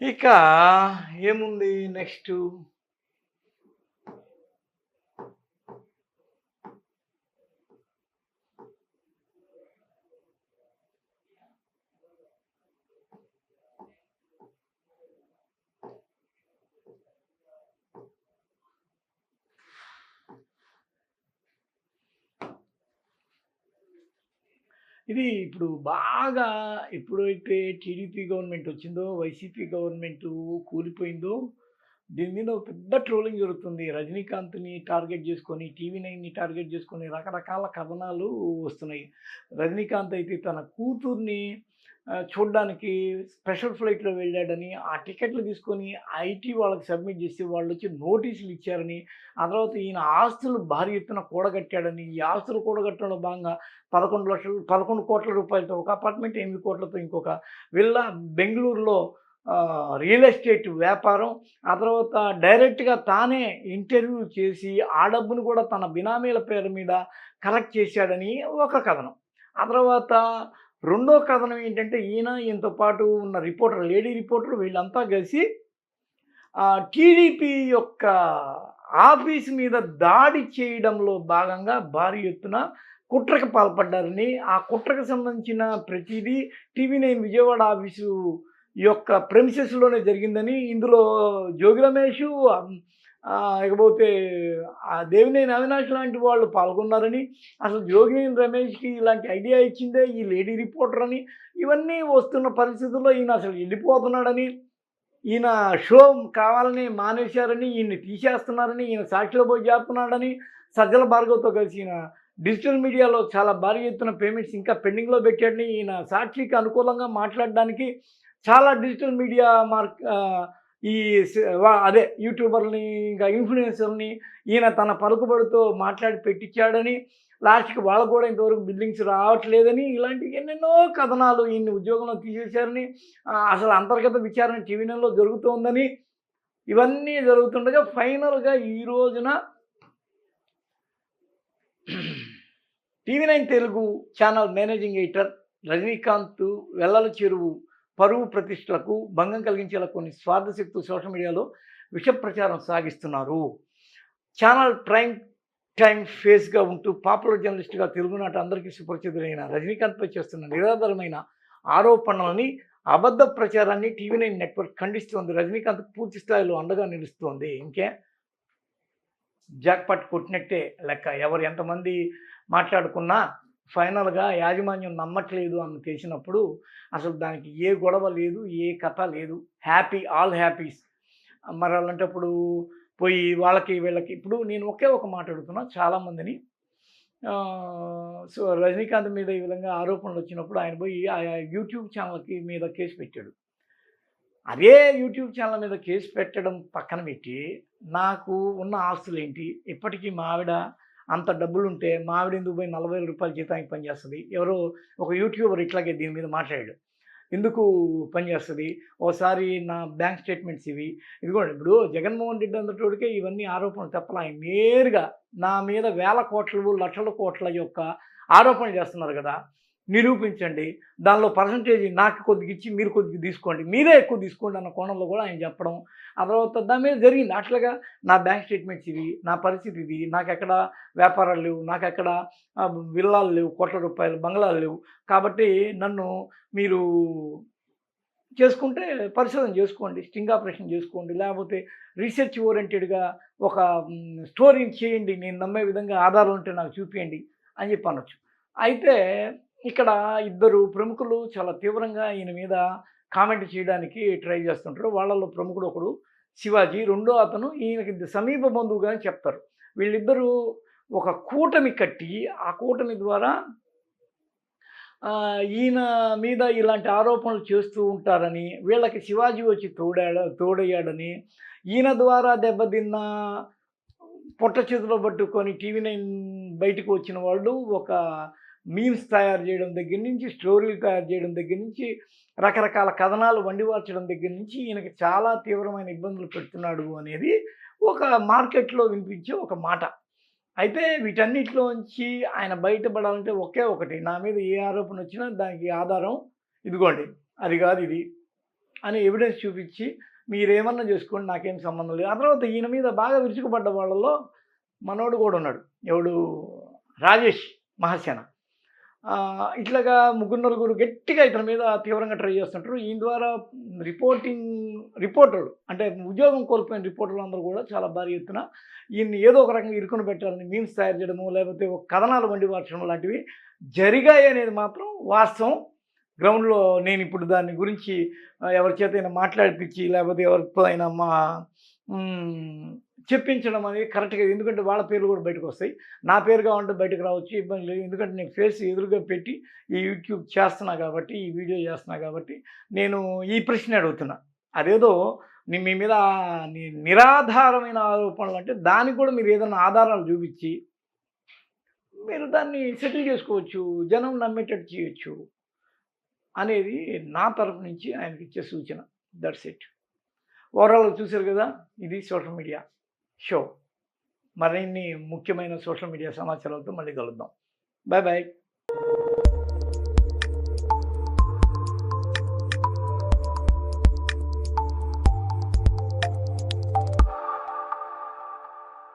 ఇక ఏముంది నెక్స్ట్? ఇది ఇప్పుడు బాగా ఎప్పుడైతే టీడీపీ గవర్నమెంట్ వచ్చిందో వైసీపీ గవర్నమెంట్ కూలిపోయిందో దీని మీద పెద్ద ట్రోలింగ్ జరుగుతుంది. రజనీకాంత్ని టార్గెట్ చేసుకొని టీవీ నైన్ని టార్గెట్ చేసుకొని రకరకాల కథనాలు వస్తున్నాయి. రజనీకాంత్ అయితే తన కూతుర్ని చూడ్డానికి స్పెషల్ ఫ్లైట్లో వెళ్ళాడని ఆ టికెట్లు తీసుకొని ఐటీ వాళ్ళకి సబ్మిట్ చేసి వాళ్ళు వచ్చి నోటీసులు ఇచ్చారని ఆ తర్వాత ఈయన ఆస్తులు భారీ ఎత్తున కూడగట్టాడని ఈ ఆస్తులు కూడగట్టడంలో భాగంగా పదకొండు లక్షలు పదకొండు కోట్ల రూపాయలతో ఒక అపార్ట్మెంట్ ఎనిమిది కోట్లతో ఇంకొక విల్లా బెంగళూరులో రియల్ ఎస్టేట్ వ్యాపారం ఆ తర్వాత డైరెక్ట్గా తానే ఇంటర్వ్యూ చేసి ఆ డబ్బును కూడా తన బినామీల పేరు మీద కలెక్ట్ చేశాడని ఒక కథనం. ఆ తర్వాత రెండో కథనం ఏంటంటే ఈయన ఈయనతో పాటు ఉన్న రిపోర్టర్ లేడీ రిపోర్టర్ వీళ్ళంతా కలిసి టీడీపీ యొక్క ఆఫీస్ మీద దాడి చేయడంలో భాగంగా భారీ ఎత్తున కుట్రకు పాల్పడ్డారని ఆ కుట్రకు సంబంధించిన ప్రతిదీ టీవీ నైన్ విజయవాడ ఆఫీసు యొక్క ప్రెమిసెస్లోనే జరిగిందని ఇందులో జోగి రమేష్ ఇకపోతే ఆ దేవినేని అవినాష్ లాంటి వాళ్ళు పాల్గొన్నారని అసలు జోగినేని రమేష్కి ఇలాంటి ఐడియా ఇచ్చిందే ఈ లేడీ రిపోర్టర్ అని ఇవన్నీ వస్తున్న పరిస్థితుల్లో ఈయన అసలు వెళ్ళిపోతున్నాడని ఈయన షో కావాలని మానేశారని ఈయన్ని తీసేస్తున్నారని ఈయన సాక్షిలో పోయి చేస్తున్నాడని సజ్జల భార్గవ్తో కలిసి ఈయన డిజిటల్ మీడియాలో చాలా భారీ ఎత్తున పేమెంట్స్ ఇంకా పెండింగ్లో పెట్టాడని ఈయన సాక్షికి అనుకూలంగా మాట్లాడడానికి చాలా డిజిటల్ మీడియా మార్క్ ఈ అదే యూట్యూబర్ని ఇంకా ఇన్ఫ్లుయెన్సర్ని ఈయన తన పలుకుబడితో మాట్లాడి పెట్టించాడని లాస్ట్కి వాళ్ళకు కూడా ఇంతవరకు బిల్డింగ్స్ రావట్లేదని ఇలాంటి ఎన్నెన్నో కథనాలు ఈయన్ని ఉద్యోగంలో తీసేశారని అసలు అంతర్గత విచారణ టీవీలో జరుగుతోందని ఇవన్నీ జరుగుతుండగా ఫైనల్గా ఈ రోజున TV nine Telugu channel managing editor Rajinikanth Vellalacheruvu పరువు ప్రతిష్టలకు భంగం కలిగించేలా కొన్ని స్వార్థ శక్తులు సోషల్ మీడియాలో విష ప్రచారం సాగిస్తున్నారు. ఛానల్ ప్రైమ్ టైం ఫేస్గా ఉంటూ పాపులర్ జర్నలిస్ట్గా తెలుగునాట అందరికీ సుపరిచితులైన రజనీకాంత్పై చేస్తున్న నిరాధారమైన ఆరోపణలని అబద్ధ ప్రచారాన్ని టీవీ నైన్ నెట్వర్క్ ఖండిస్తోంది. రజనీకాంత్ పూర్తి స్థాయిలో అండగా నిలుస్తోంది. ఇంకే జాక్పాట్ కొట్టినట్టే లెక్క. ఎవరు ఎంతమంది మాట్లాడుకున్నా ఫైనల్గా యాజమాన్యం నమ్మట్లేదు అని తెలిసినప్పుడు అసలు దానికి ఏ గొడవ లేదు ఏ కథ లేదు. Happy all happies. మరి అలాంటప్పుడు పోయి వాళ్ళకి వీళ్ళకి ఇప్పుడు నేను ఒకే ఒక మాట అడుగుతున్నా చాలామందిని. సో రజనీకాంత్ మీద ఈ విధంగా ఆరోపణలు వచ్చినప్పుడు ఆయన పోయి ఆ యూట్యూబ్ ఛానల్కి మీద కేసు పెట్టాడు. అదే యూట్యూబ్ ఛానల్ మీద కేసు పెట్టడం పక్కన పెట్టి నాకు ఉన్న ఆస్తులు ఏంటి ఇప్పటికీ మా ఆవిడ అంత డబ్బులు ఉంటే మా ఎందుకు పోయి నలభై వేల రూపాయల జీతానికి పనిచేస్తుంది ఎవరో ఒక యూట్యూబర్ ఇట్లాగే దీని మీద మాట్లాడాడు. ఎందుకు పనిచేస్తుంది ఓసారి నా బ్యాంక్ స్టేట్మెంట్స్ ఇవి. ఇదిగోండి ఇప్పుడు జగన్మోహన్ రెడ్డి అందటోడికే ఇవన్నీ ఆరోపణలు తప్పలా. నేరుగా నా మీద వేల కోట్లు లక్షల కోట్ల యొక్క ఆరోపణలు చేస్తున్నారు కదా. నిరూపించండి. దానిలో పర్సంటేజ్ నాకు కొద్దిగా ఇచ్చి మీరు కొద్దిగా తీసుకోండి. మీరే ఎక్కువ తీసుకోండి అన్న కోణంలో కూడా ఆయన చెప్పడం. ఆ తర్వాత దాని మీద జరిగింది. అట్లాగా నా బ్యాంక్ స్టేట్మెంట్స్ ఇవి నా పరిస్థితి ఇది. నాకు ఎక్కడ వ్యాపారాలు లేవు నాకు ఎక్కడ విల్లాలు లేవు కోట్ల రూపాయలు బంగ్లాలు లేవు. కాబట్టి నన్ను మీరు చేసుకుంటే పరిశోధన చేసుకోండి స్టింగ్ ఆపరేషన్ చేసుకోండి. లేకపోతే రీసెర్చ్ ఓరియంటెడ్గా ఒక మ్, స్టోరీని చేయండి. నేను నమ్మే విధంగా ఆధారాలు ఉంటే నాకు చూపించండి అని చెప్పి అనొచ్చు. అయితే ఇక్కడ ఇద్దరు ప్రముఖులు చాలా తీవ్రంగా ఈయన మీద కామెంట్ చేయడానికి ట్రై చేస్తుంటారు. వాళ్ళలో ప్రముఖుడు ఒకడు శివాజీ రెండో అతను ఈయనకి సమీప బంధువుగా చెప్తారు. వీళ్ళిద్దరూ ఒక కూటమి కట్టి ఆ కూటమి ద్వారా ఈయన మీద ఇలాంటి ఆరోపణలు చేస్తూ ఉంటారని వీళ్ళకి శివాజీ వచ్చి తోడాడ తోడయ్యాడని ఈయన ద్వారా దెబ్బతిన్న పొట్ట చేతిలో పట్టుకొని టీవీ నైన్ బయటకు వచ్చిన వాళ్ళు ఒక మీమ్స్ తయారు చేయడం దగ్గర నుంచి స్టోరీలు తయారు చేయడం దగ్గర నుంచి రకరకాల కథనాలు వండివార్చడం దగ్గర నుంచి ఈయనకి చాలా తీవ్రమైన ఇబ్బందులు పెడుతున్నాడు అనేది ఒక మార్కెట్లో వినిపించే ఒక మాట. అయితే వీటన్నిటిలోంచి ఆయన బయటపడాలంటే ఒకే ఒకటి నా మీద ఏ ఆరోపణ వచ్చినా దానికి ఆధారం ఇదిగోండి అది కాదు ఇది అని ఎవిడెన్స్ చూపించి మీరేమన్నా చేసుకోండి నాకేం సంబంధం లేదు. ఆ తర్వాత ఈయన మీద బాగా విరుచుకుపడ్డ వాళ్ళలో మనోడు కూడా ఉన్నాడు. ఎవడు? రాజేష్ మహాసేన. ఇట్లాగా ముగ్గురు నలుగురు గట్టిగా ఇతని మీద తీవ్రంగా ట్రై చేస్తుంటారు. ఈయన ద్వారా రిపోర్టింగ్ రిపోర్టర్లు అంటే ఉద్యోగం కోల్పోయిన రిపోర్టర్లు అందరూ కూడా చాలా భారీ ఎత్తున ఈయన్ని ఏదో ఒక రకంగా ఇరుకుని పెట్టాలని మీమ్స్ తయారు చేయడము లేకపోతే ఒక కథనాలు వండి మార్చడం లాంటివి జరిగాయి అనేది మాత్రం వాస్తవం. గ్రౌండ్లో నేను ఇప్పుడు దాని గురించి ఎవరి చేత అయినా మాట్లాడిపించి లేకపోతే ఎవరితో అయినా మా చెప్పించడం అనేది కరెక్ట్గా ఎందుకంటే వాళ్ళ పేర్లు కూడా బయటకు వస్తాయి. నా పేరు కావాలంటే బయటకు రావచ్చు ఇబ్బంది లేదు. ఎందుకంటే నేను ఫేస్ ఎదురుగా పెట్టి ఈ యూట్యూబ్ చేస్తున్నా కాబట్టి ఈ వీడియో చేస్తున్నా కాబట్టి నేను ఈ ప్రశ్న అడుగుతున్నా. అదేదో మీ మీద నిరాధారమైన ఆరోపణలు అంటే దానికి కూడా మీరు ఏదైనా ఆధారాలు చూపించి మీరు దాన్ని సెటిల్ చేసుకోవచ్చు జనం నమ్మేటట్టు చేయొచ్చు అనేది నా తరపు నుంచి ఆయనకి ఇచ్చే సూచన. దట్స్ ఇట్ ఓవరాల్ చూశారు కదా ఇది సోషల్ మీడియా షో మరిన్ని ముఖ్యమైన సోషల్ మీడియా సమాచారాలతో మళ్ళీ కలుద్దాం. Bye bye